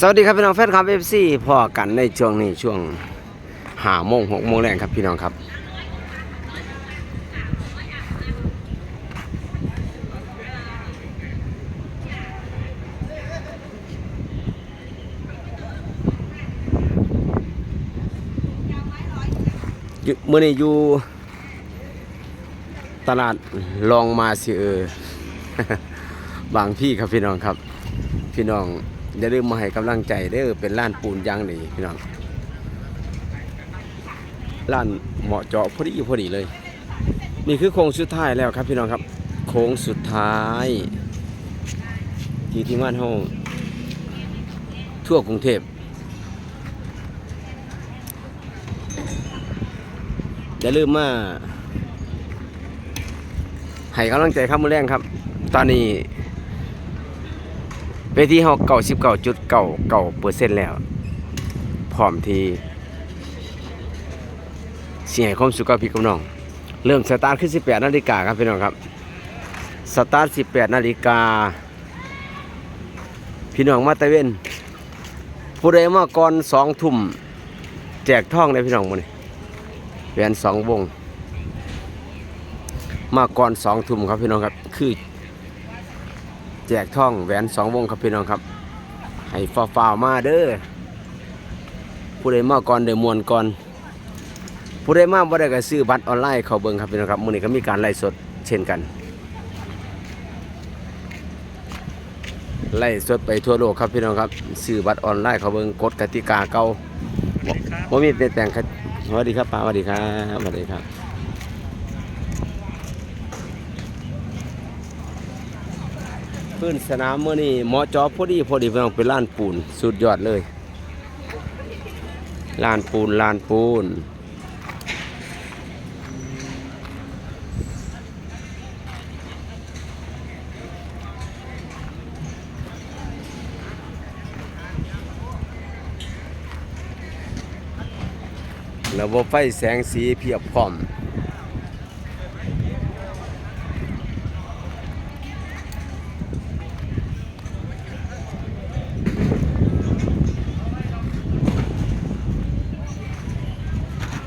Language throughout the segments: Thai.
สวัสดีครับพี่น้องแฟนคลับเอฟซีพอกันในช่วงนี้ช่วงหาโมงหกโมงแรงครับพี่น้องครับ เมื่อนี้อยู่ตลาดลองมาสิเออ บางพี่ครับพี่น้องครับ พี่น้อง อย่าลืมมาให้กำลังใจเด้อเป็นร้านปูนยางดีพี่น้องร้านเหมาะเจาะพอดีพอดีเลย นี่คือโค้งสุดท้ายแล้วครับพี่น้องครับ โค้งสุดท้าย ที่ที่ม่านห้องทั่วกรุงเทพอย่าลืมมาให้กำลังใจครับมือแรงครับ ตอนนี้ เวทีเฮาเก่าสิบเก้าจุดเก่าเก่าเปอร์เซ็นต์แล้ว พร้อมที่เสียความสุขกับพี่กับน้อง เริ่มสตาร์ทขึ้นสิบแปดนาฬิกาครับพี่น้องครับ สตาร์ทสิบแปดนาฬิกา พี่น้องมาตะเวนผู้ใดมาก่อนสองทุ่มแจกท่องเลยพี่น้องมื้อนี้แหวนสองวง มาก่อนสองทุ่มครับพี่น้องครับ คือ แจกท่องแหวนสองวงครับพี่น้องครับ ให้ฟ้าฟ้ามาเด้อผู้ใดมาก่อนเดมวนก่อนผู้ใดมาบ่ได้ก็ซื้อบัตรออนไลน์เขาเบิ่งครับพี่น้องครับมื้อนี้ก็มีการไลฟ์สดเช่นกันไลฟ์สดไปทั่วโลกครับพี่น้องครับซื้อบัตรออนไลน์เขาเบิ่งกฎกติกาเก่าบ่บ่มีเปลี่ยนแปลงครับสวัสดีครับป้าสวัสดีครับสวัสดีครับ พื้นสนามเมื่อนี้หมอจอพอดีพอดีพี่น้องเป็นลานปูนสุดยอดเลยลานปูนลานปูนระบบไฟแสงสีเพียบพร้อม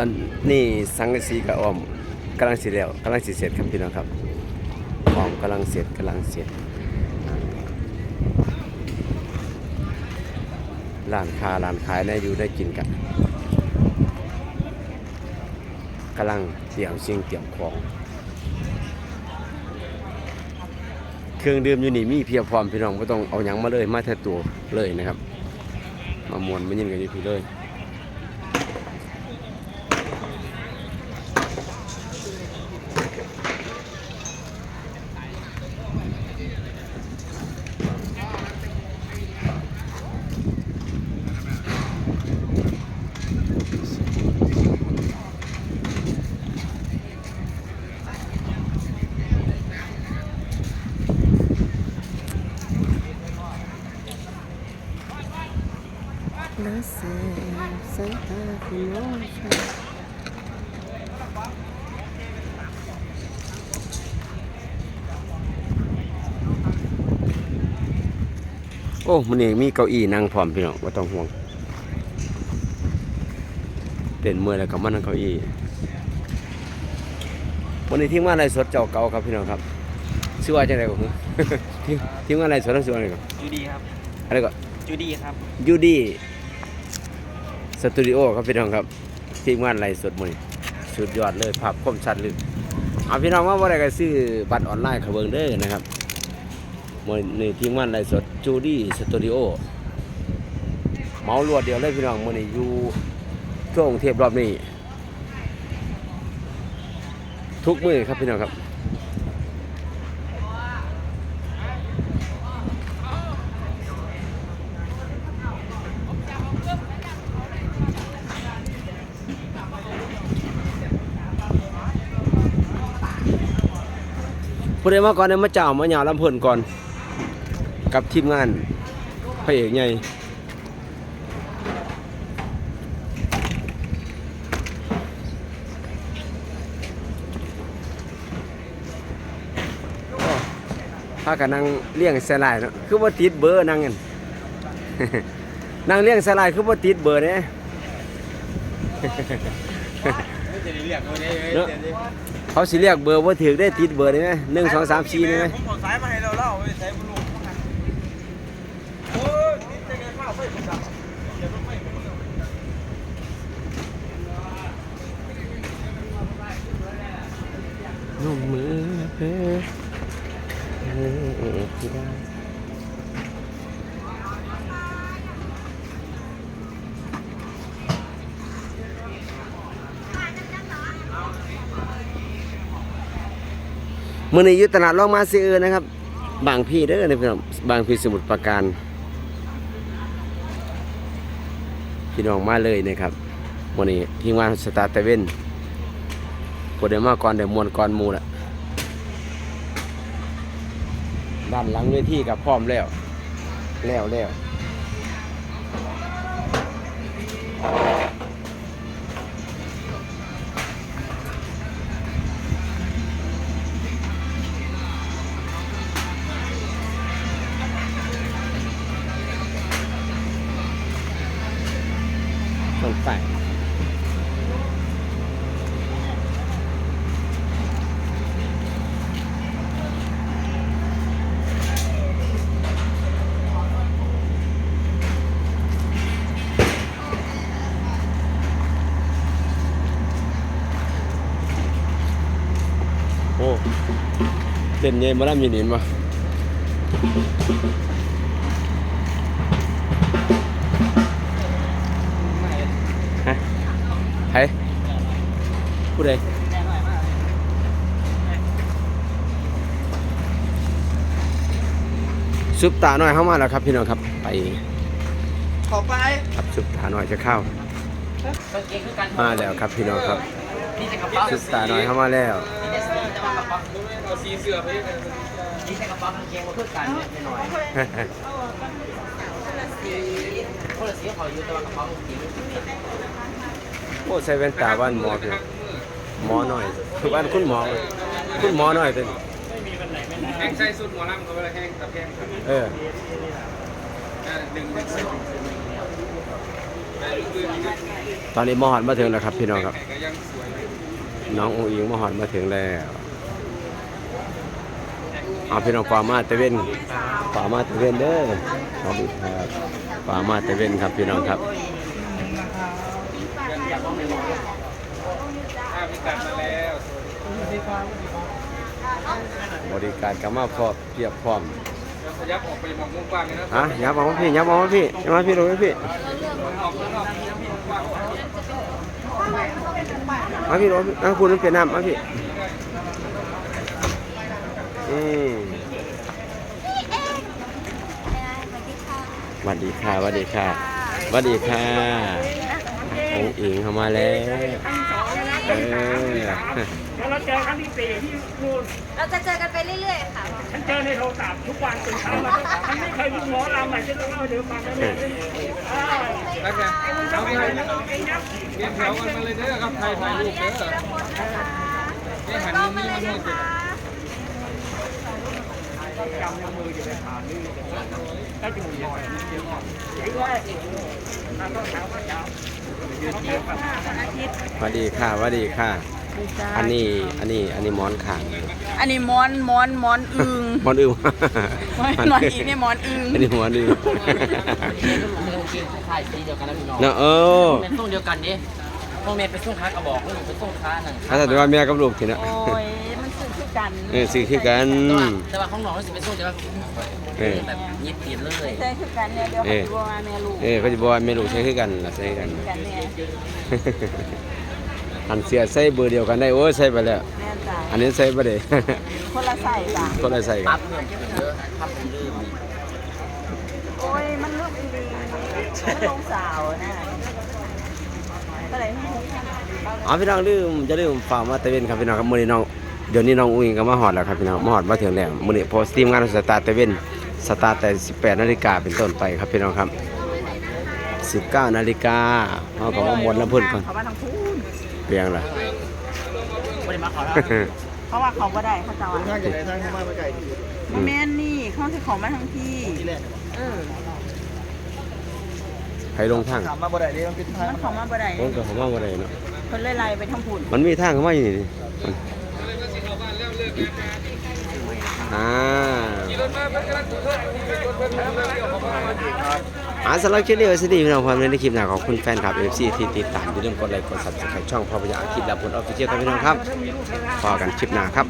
อนนี้สังกะสีกับออมกำลังเสร็จแล้วกำลังสิเสร็จครับพี่น้องครับออมกำลังเสร็จกำลังเสร็จร้านค้าร้านขายได้อยู่ได้กินกันกำลังเตรียมสิ่งเตรียมของ เครื่องดื่มอยู่นี่มีเพียบพร้อมพี่น้องไม่ต้องเอาหยังมาเลยมาแท้ตัวเลยนะครับ มามวนมายินกันอยู่พี่เลย น่าแสบสายตาคุณน้องชายโอ้มันนี่มีเก้าอี้นั่งพร้อมพี่น้องว่าต้องห่วงเต้นเมื่อยแล้วก็มานั่งเก้าอี้วันนี้ทีมงานอะไรสดเจ้าเก่าครับพี่น้องครับชื่อว่าจังไดก็คือทีมทีมงานอะไรสดนั่นชื่อว่าอะไรก็จูดีครับอะไรก็จูดีครับยูดี้ สตูดิโอครับพี่น้องครับทีมงานอะไรสดมือสุดยอดเลยภาพคมชัดลึกเอาพี่น้องว่าบ่ได้ก็ซื้อบัตรออนไลน์ขาเบิงเด้อนะครับมือนี้ทีมงานอะไรสดจูดี้สตูดิโอเมารวดเดียวเลยพี่น้องมือนี้อยู่ท่วงเทพรอบนี้ ทุกมือครับพี่น้องครับ ผู้ใดมาก่อนเนี่ยมาเจ้ามาหยาลำเพิ่นก่อน กับทีมงานพระเอกใหญ่พากันนั่งเลี้ยงสลายเนาะคือว่าติดเบอร์นั่งกันนั่งเลี้ยงสลายคือว่าติดเบอร์เนี่ยเนอะ เขาสิเรียกเบอร์ว่าถือได้ติดเบอร์ได้ไหมหนึ่งสองสามสี่ได้ไหมผมเอาสายมาให้เราเล่าไว้ใส่บุรุษโอ้ยนี่จะไงข้าวไฟผมดับเดี๋ยวรถไฟผมดับ นุ่มมือเพ้อเออที่ได้ มื่อนี้ยุตลาดลองมาซื้อนะครับ บางพี่เด้อนะพี่น้องบางพี่สมุทรปราการพี่น้องมาเลยนะครับวันนี้ทีมงานสตาร์เตเว่นกดเดมาก่อนเดี๋ยวมวนก่อนมูละด้านหลังเวทีกับพร้อมแล้ว แล้วแล้ว ต้นไปโอ้เด่นเย็นมาแล้วมีหนินมา ใครผู้ใดซุปตาหน่อยเข้ามาแล้วครับพี่น้องครับ ไปขอไปครับซุปตาหน่อยจะเข้ากางเกงคือกันมาแล้วครับพี่น้องครับนี่จะกระเป๋าซุปตาหน่อยเข้ามาแล้วนี่จะสีแต่ว่ากระเป๋าเอาสีเสือไปยังไงนี่จะกระเป๋ากางเกงมาคือกันนิดหน่อยคนละสีขออยู่แต่ว่ากระเป๋ากางเกงโอ้ใส่แว่นตาบ้านหมอพี่หมอหน่อยบ้านคุณหมอ คุณหมอหน่อยเป็นแห้งใส่สุดหมอลำเขาไปแห้งตะแห้งครับเออหนึ่งหนึ่งสิบแต่ลูกปืนนี่ก็ตอนนี้หมอหอดมาถึงแล้วครับ พี่น้องครับก็ยังสวยน้ององอิงหมอหอดมาถึงแล้วเอาพี่น้องฝ่ามาตะเวนฝ่ามาตะเวนเด้อสวัสดีครับฝ่ามาตะเวนครับพี่น้องครับ ภาพพิกัดมาแล้วบริการกามาพร้อมเพียบพร้อมยับออกไปมองกว้างเลยนะฮะยับมาพี่ยับมาพี่ยับมาพี่ลงพี่ออกข้างนอกยับมุมกว้างมาพี่ลงนั่งคุณเปลี่ยนน้ำมาพี่อืมสวัสดีค่ะสวัสดีค่ะสวัสดีค่ะองอิงเข้ามาแล้ว เออเราเจอครั้งที่สี่ที่นู่นเราจะเจอกันไปเรื่อยๆค่ะ ฉันเจอในโทรศัพท์ทุกวันตื่นเช้ามาฉันไม่เคยดูหมอลำอะฉันเล่าให้เดี๋ยวฟังนะเนี่ยอ่าแล้วไงเอาไปไอ้เลยน้องเองนะเตรียมแถวกันมาเลยเด้อครับใครถ่ายรูปเด้อนี่หันมุมนี้มันมืด เลยจำในมืออยู่ในฐานนี่ถ้าจมูกหน่อยนิดเดียวเสียงแรกถ้าต้องเช้าก็เช้าสวัสดีค่ะสวัสดีค่ะ อันนี้อันนี้อันนี้หมอนขางอันนี้มอนมอนมอนอึงหมอนอึมมอนมอนอีกนี่มอนอึงอันนี้หมอนอึมกางเกงคือขายสีเดียวกันนะพี่น้องเนาะเออเป็นส่งเดียวกันดิ พวกเมย์เป็นส่งค้ากระบอกพวกหนูเป็นส่งค้าหนังถ้าแต่ว่าแม่กับลูกทีนะโอ้ย มันสื่อคือกันเออซื้อคือกันแต่ว่าแต่ว่าของน้องมันสิเป็นส่งแต่ว่าเออแบบยิบติดเลยใช่คือกันเนี่ยเดี๋ยวเอเขาอจะบอกว่าแม่ลูกเออเขาจะบอกว่าแม่ลูกใช้คือกันล่ะใช้คือกันกันเนี่ยหันเสียใส่เบอร์เดียวกันได้โอ้ยใส่ไปแล้วแม่นจ้ะอันนี้ใส่บ่ได้คนละใส่จ้ะก็เลยใส่กัปั๊นบเพิ่มขึ้นเยอะปั๊บผมลืมโอ้ยมันลูกอีหลีมันลงสาวนะ ก็เลยให้อ๋อพี่น้องลืมจะลืมฝากมาตะเวนครับพี่น้องครับมื้อนี้น้องเดี๋ยวนี้น้องอุ้งอิงก็มาฮอดแล้วครับพี่น้องมาฮอดมาถึงแล้วมื้อนี้โพสต์ทีมงานสตาร์ตะเวนสตาร์ทแต่ 18นาฬิกาเป็นต้นไปครับพี่น้องครับ 19นาฬิกาเฮาก็มาหมดแล้วเพิ่นก่อนเขามาทางพูนเปียงล่ะไม่ได้มาขอแล้วเพราะว่าเขาก็ได้เขาจะว่าทางจากไหนทางเข้ามาไกลมันแม่นนี่เขาจะของมาทางพี่เออ ใครลงทางถามมาบ่ได้เลยต้องเป็นทางมันของมาบ่ได้ผมก็เข้ามาบ่ได้เนาะเพิ่นเลยไล่ไปทางพูนมันมีทางเข้ามาอยู่นี่อ่าอาสำหรับคลิปนี้ไว้สดีพี่น้องความในคลิปหน้าขอบคุณแฟนคลับ FC ที่ติดตามอย่าลืมกดไลค์กด Subscribe ช่องพ่อพยาคิดและผลออฟฟิเชียลครับพี่น้องครับพอกันคลิปหน้าครับ